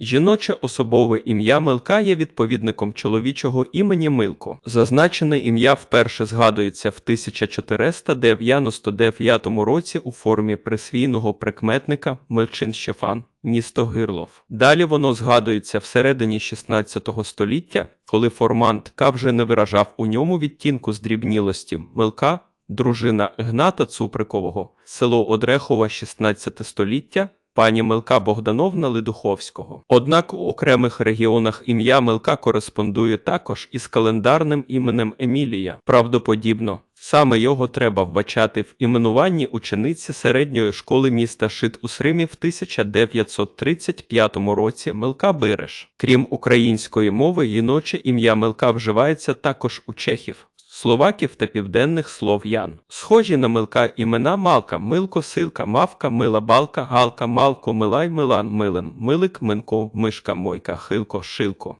Жіноче особове ім'я Милка є відповідником чоловічого імені Милко. Зазначене ім'я вперше згадується в 1499 році у формі присвійного прикметника Милчин Щефан, місто Гирлов. Далі воно згадується всередині 16 століття, коли формант К вже не виражав у ньому відтінку здрібнілості Милка, дружина Гната Цуприкового, село Одрехова, 16 століття, пані Милка Богдановна Лидуховського. Однак у окремих регіонах ім'я Милка кореспондує також із календарним іменем Емілія. Правдоподібно, саме його треба вбачати в іменуванні учениці середньої школи міста Шит у Сримі в 1935 році Милка Биреш. Крім української мови, жіноче ім'я Милка вживається також у чехів. Словаків та південних слов'ян. Схожі на милка імена Малка, Милко, Силка, Мавка, Мила, Балка, Галка, Малко, Милай, Милан, Милен, Милик, Минко, Мишка, Мойка, Хилко, Шилко.